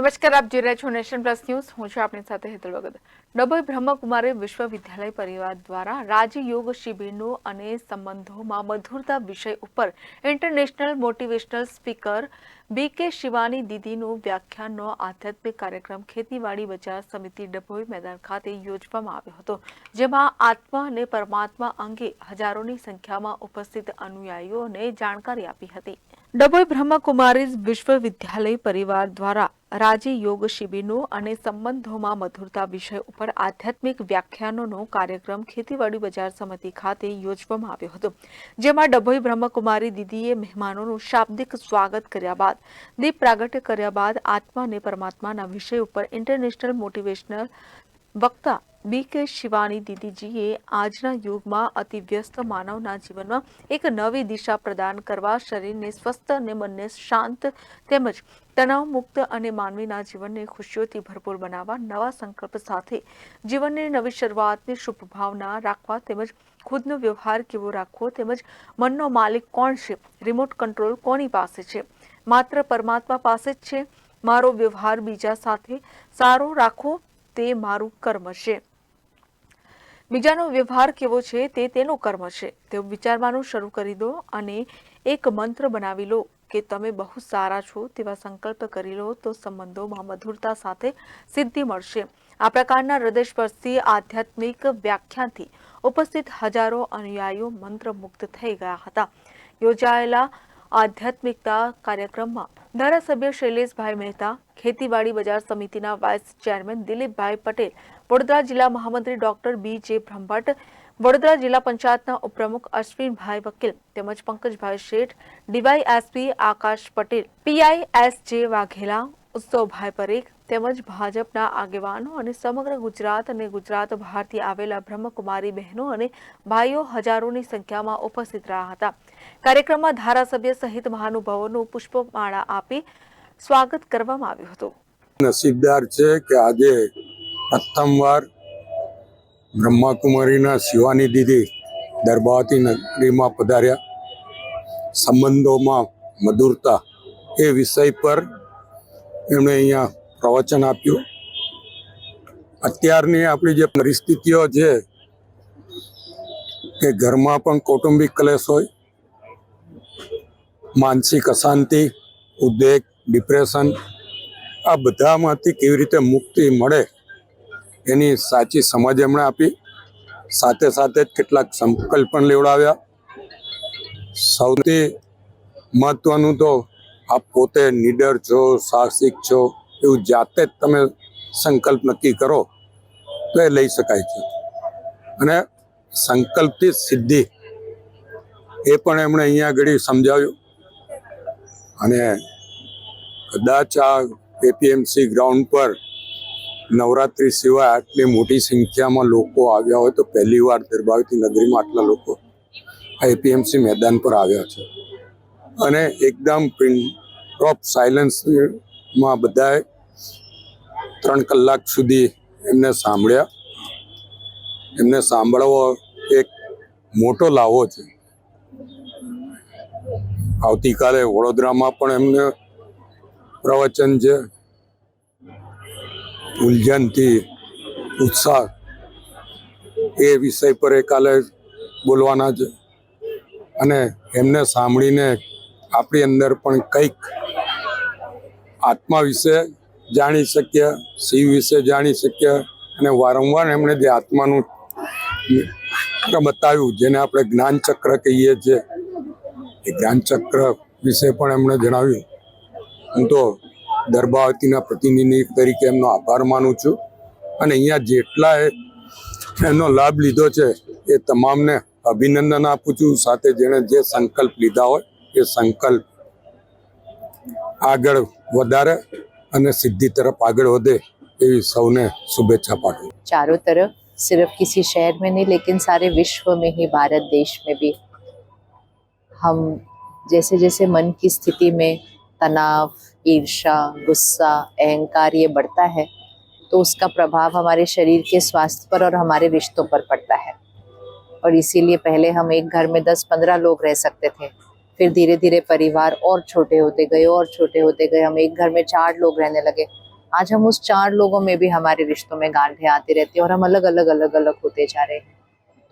નમસ્કાર, આપ જોઈ રહ્યા છો નેશન પ્લસ ન્યૂઝ. હું છું આપની સાથે હેતલ વગત ડભોઈ બ્રહ્મકુમારી વિશ્વવિદ્યાલય પરિવાર દ્વારા રાજયોગ શિબિરનો અને સંબંધોમાં મધુરતા વિષય ઉપર ઇન્ટરનેશનલ મોટિવેશનલ સ્પીકર બી કે શિવાની દીદીનું વ્યાખ્યાનનો આધ્યાત્મિક કાર્યક્રમ ખેતીવાડી બજાર સમિતિ ડભોઈ મેદાન ખાતે યોજવામાં આવ્યો હતો, જેમાં આત્મા અને પરમાત્મા અંગે હજારોની સંખ્યામાં ઉપસ્થિત અનુયાયીઓને જાણકારી આપી હતી. ડભોઈ બ્રહ્મકુમારી વિશ્વવિદ્યાલય પરિવાર દ્વારા રાજ્ય યોગ શિબિરનો અને સંબંધોમાં મધુરતા વિષય ઉપર આધ્યાત્મિક વ્યાખ્યાનોનો કાર્યક્રમ ખેતીવાડી બજાર સમિતિ ખાતે યોજવામાં આવ્યો હતો, જેમાં ડભોઈ બ્રહ્મકુમારી દીદીએ મહેમાનોનું શાબ્દિક સ્વાગત કર્યા બાદ, દીપ પ્રાગટ્ય કર્યા બાદ આત્મા અને પરમાત્માના વિષય ઉપર ઇન્ટરનેશનલ મોટિવેશનલ વક્તા બી કે શિવાની દીદીજીએ આજના યુગમાં અતિ વ્યસ્ત માનવના જીવનમાં એક નવી દિશા પ્રદાન કરવા, શરીરને સ્વસ્થ અને મનને શાંત તેમજ તણાવ મુક્ત અને માનવીના જીવનને ખુશીઓથી ભરપૂર બનાવવા, નવા સંકલ્પ સાથે જીવનની નવી શરૂઆતની શુભ ભાવના રાખવા તેમજ ખુદનો વ્યવહાર કેવો રાખવો તેમજ મનનો માલિક કોણ છે, રિમોટ કંટ્રોલ કોની પાસે છે? માત્ર પરમાત્મા પાસે જ છે? મારો વ્યવહાર બીજા સાથે સારો રાખવો તે મારું કર્મ છે. બીજાનો વ્યવહાર કેવો છે તે તેનો કર્મ છે. તેવું વિચારવાનું શરૂ કરી દો અને એક મંત્ર બનાવી લો કે તમે બહુ સારા છો તેવા સંકલ્પ કરી લો તો સંબંધોમાં મધુરતા સાથે સિદ્ધિ મળશે. આ પ્રકારના હૃદયસ્પર્શી આધ્યાત્મિક વ્યાખ્યાથી ઉપસ્થિત હજારો અનુયાયીઓ મંત્રમુગ્ધ થઈ ગયા હતા. યોજાયેલા આધ્યાત્મિકતા કાર્યક્રમમાં ધારાસભ્ય શૈલેષભાઈ મહેતા, ખેતીવાડી બજાર સમિતિના વાઇસ ચેરમેન દિલીપભાઈ પટેલ, વડોદરા જિલ્લા મહામંત્રી ડોક્ટર બી જે બ્રહ્મભટ્ટ, વડોદરા જિલ્લા પંચાયતના ઉપપ્રમુખ અશ્વિનભાઈ વકીલ તેમજ Pankajbhai Sheth, DYSP Akash Patel PI S J Vaghela Utsavbhai Parekh તેમજ ભાજપના આગેવાનો અને સમગ્ર ગુજરાત અને ગુજરાત બહારથી આવેલા બ્રહ્મકુમારી બહેનો અને ભાઈઓ હજારોની સંખ્યામાં ઉપસ્થિત રહ્યા હતા. કાર્યક્રમમાં ધારાસભ્ય સહિત મહાનુભાવોનું પુષ્પમાળા આપી સ્વાગત કરવામાં આવ્યું હતું. નસીબદાર છે કે આજે પ્રથમવાર બ્રહ્માકુમારીના શિવાની દીદી દરબાવતી નગરીમાં પધાર્યા. સંબંધોમાં મધુરતા એ વિષય પર એમણે અહીંયા પ્રવચન આપ્યું. અત્યારની આપણી જે પરિસ્થિતિઓ છે કે ઘરમાં પણ કૌટુંબિક ક્લેશ હોય, માનસિક અશાંતિ, ઉદ્વેગ, ડિપ્રેશન, આ બધામાંથી કેવી રીતે મુક્તિ મળે એની સાચી સમજ એમણે આપી. સાથે સાથે જ કેટલાક સંકલ્પ પણ લેવડાવ્યા. સૌથી મહત્વનું તો આપ પોતે નીડર છો, સાહસિક છો એવું જાતે જ તમે સંકલ્પ નક્કી કરો તો એ લઈ શકાય છે. અને સંકલ્પથી સિદ્ધિ એ પણ એમણે અહીંયા આગળ સમજાવ્યું. અને કદાચ આ એપીએમસી ગ્રાઉન્ડ પર નવરાત્રી સિવાય આટલી મોટી સંખ્યામાં લોકો આવ્યા હોય તો પહેલી વાર દરબાવતી નગરીમાં આટલા લોકો આ એપીએમસી મેદાન પર આવ્યા છે. અને એકદમ પ્રોપ ડ્રોપ સાયલન્સમાં બધાએ ત્રણ કલાક સુધી એમને સાંભળ્યા. એમને સાંભળવો એક મોટો લાવો છે. આવતીકાલે વડોદરામાં પણ એમને પ્રવચન છે. ઉલઝનથી ઉત્સાહ એ વિષય પર એ કાલે બોલવાના છે. અને એમને સાંભળીને આપણી અંદર પણ કંઈક આત્મા વિશે જાણી શકીએ, શિવ વિશે જાણી શકીએ અને વારંવાર એમણે જે આત્માનું બતાવ્યું જેને આપણે જ્ઞાનચક્ર કહીએ છીએ એ જ્ઞાનચક્ર વિશે પણ એમણે જણાવ્યું હું તો દરબાવતીના પ્રતિનિધિ તરીકે એમનો આભાર માનું છું અને અહીંયા જેટલાએ એનો લાભ લીધો છે એ તમામને અભિનંદન આપું છું સાથે જેણે જે સંકલ્પ લીધા હોય એ સંકલ્પ આગળ વધારે અને સિદ્ધિ તરફ આગળ વધે એવી સૌને શુભેચ્છા પાઠવું चारों तरफ सिर्फ किसी शहर में नहीं लेकिन सारे विश्व में ही भारत देश में भी हम जैसे जैसे मन की स्थिति में तनाव ईर्षा गुस्सा अहंकार ये बढ़ता है तो उसका प्रभाव हमारे शरीर के स्वास्थ्य पर और हमारे रिश्तों पर पड़ता है और इसीलिए पहले हम एक घर में दस पंद्रह लोग रह सकते थे फिर धीरे धीरे परिवार और छोटे होते गए, और छोटे होते गए। हम एक घर में चार लोग रहने लगे। आज हम उस चार लोगों में भी हमारे रिश्तों में गांठें आती रहती है और हम अलग अलग अलग अलग होते जा रहे हैं।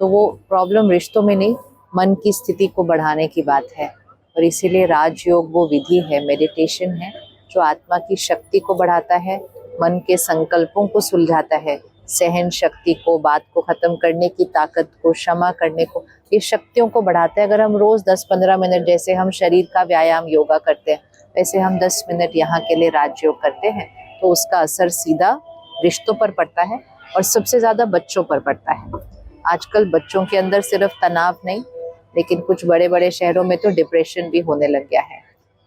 तो वो प्रॉब्लम रिश्तों में नहीं, मन की स्थिति को बढ़ाने की बात है। और इसीलिए राजयोग वो विधि है मेडिटेशन है, जो आत्मा की शक्ति को बढ़ाता है, मन के संकल्पों को सुलझाता है। सहन शक्ति को, बात को खत्म करने की ताकत को, क्षमा करने को, ये शक्तियों को बढ़ाता है। अगर हम रोज 10-15 मिनट, जैसे हम शरीर का व्यायाम, योगा करते हैं, वैसे हम 10 मिनट यहाँ के लिए राजयोग करते हैं तो उसका असर सीधा रिश्तों पर पड़ता है और सबसे ज़्यादा बच्चों पर पड़ता है। आजकल बच्चों के अंदर सिर्फ़ तनाव नहीं, लेकिन कुछ बड़े बड़े शहरों में तो डिप्रेशन भी होने लग गया है।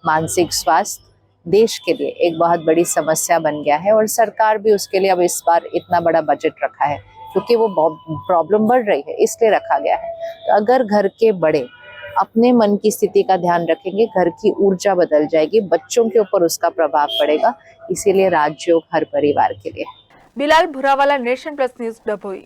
मानसिक स्वास्थ्य देश के लिए एक बहुत बड़ी समस्या बन गया है और सरकार भी उसके लिए अब इस बार इतना बड़ा बजट रखा है, क्योंकि वो प्रॉब्लम बढ़ रही है, इसलिए रखा गया है। तो अगर घर के बड़े अपने मन की स्थिति का ध्यान रखेंगे, घर की ऊर्जा बदल जाएगी, बच्चों के ऊपर उसका प्रभाव पड़ेगा, इसीलिए राजयोग हर परिवार के लिए। Bilal Bhurawala nation plus news Dabhoi